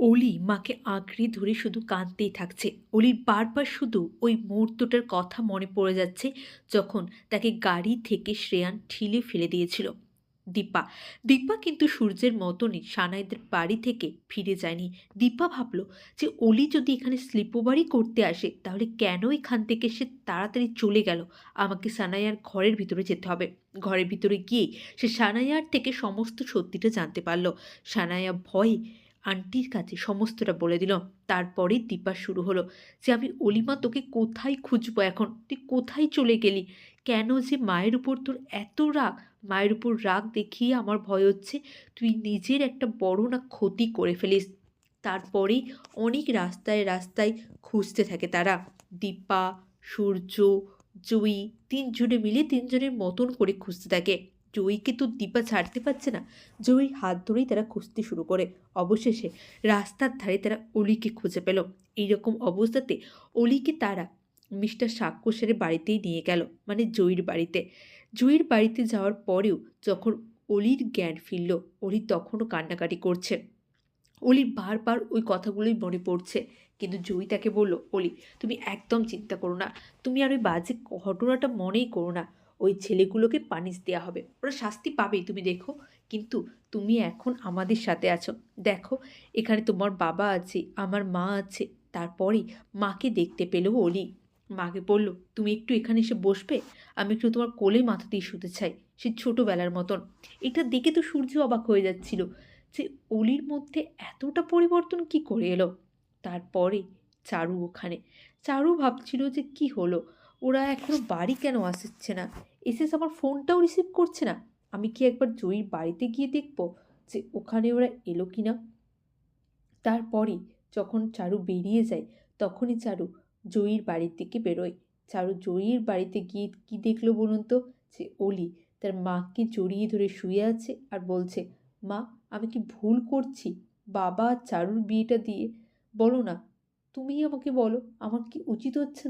অলি মাকে আঁকড়ে ধরে শুধু কাঁদতেই থাকছে। অলির বারবার শুধু ওই মুহূর্তটার কথা মনে পড়ে যাচ্ছে যখন তাকে গাড়ি থেকে শ্রেয়ান ঠিলে ফেলে দিয়েছিল। দীপা দীপা কিন্তু সূর্যের মতনই সানাইদের বাড়ি থেকে ফিরে যায়নি। দীপা ভাবলো যে অলি যদি এখানে স্লিপোবারই করতে আসে তাহলে কেন এখান থেকে সে তাড়াতাড়ি চলে গেল? আমাকে সানাইয়ার ঘরের ভিতরে যেতে হবে। ঘরের ভিতরে গিয়ে সে সানাইয়ার থেকে সমস্ত সত্যিটা জানতে পারল। সানাইয়া ভয়ে আন্টির কাছে সমস্তটা বলে দিল তারপরে দীপা শুরু হলো যে, আমি অলিমা তোকে কোথায় খুঁজবো এখন? তুই কোথায় চলে গেলি? কেন যে মায়ের উপর তোর এত রাগ? মায়ের উপর রাগ দেখিয়ে আমার ভয় হচ্ছে। তুই নিজের একটা বড় না ক্ষতি করে ফেলিস। তারপরেই অনেক রাস্তায় রাস্তায় খুঁজতে থাকে তারা। দীপা, সূর্য জয়ী তিনজনে মিলে তিনজনের মতন করে খুঁজতে থাকে। জয়ীকে তো দীপা ছাড়তে পারছে না? জয়ীর হাত ধরেই তারা খুঁজতে শুরু করে। অবশেষে রাস্তার ধারে তারা অলিকে খুঁজে পেল। এইরকম অবস্থাতে অলিকে তারা মিস্টার সাক্ষ্যসের বাড়িতেই নিয়ে গেল মানে জয়ীর বাড়িতে। জয়ীর বাড়িতে যাওয়ার পরেও যখন অলির জ্ঞান ফিরল, অলি তখনও কান্নাকাটি করছে। অলির বারবার ওই কথাগুলোই মনে পড়ছে, কিন্তু জয়ী তাকে বলল, অলি, তুমি একদম চিন্তা করো না। তুমি আর ওই বাজে ঘটনাটা মনেই করো না। ওই ছেলেগুলোকে পানিশ দেওয়া হবে। ওরা শাস্তি পাবেই, তুমি দেখো। কিন্তু তুমি এখন আমাদের সাথে আছো। দেখো, এখানে তোমার বাবা আছে, আমার মা আছে, তারপরেই মাকে দেখতে পেল অলি। মাকে বলল, তুমি একটু এখানে এসে বসবে? আমি একটু তোমার কোলে মাথা দিয়ে শুতে চাই, সে ছোটোবেলার মতন। এটা দেখে তো সূর্য অবাক হয়ে যাচ্ছিল যে অলির মধ্যে এতটা পরিবর্তন কি করে এলো। তারপরে চারু ওখানে। চারু ভাবছিল যে কি হলো? ওরা এখনও বাড়ি কেন আসছে না? এসএস আমার ফোনটাও রিসিভ করছে না। আমি কি একবার জয়ীর বাড়িতে গিয়ে দেখব যে ওখানে ওরা এলো কি না? তারপরে যখন চারু বেরিয়ে যায়, তখনই চারু জয়ীর বাড়ির দিকে বেরোয়। চারু জয়ীর বাড়িতে গিয়ে কি দেখল বলুন তো? যে অলি তার মাকে জড়িয়ে ধরে শুয়ে আছে আর বলছে, মা, আমি কি ভুল করছি? বাবা চারুর বিয়েটা দিয়ে? বলো না, তুমি আমাকে বলো, আমার কি উচিত হচ্ছে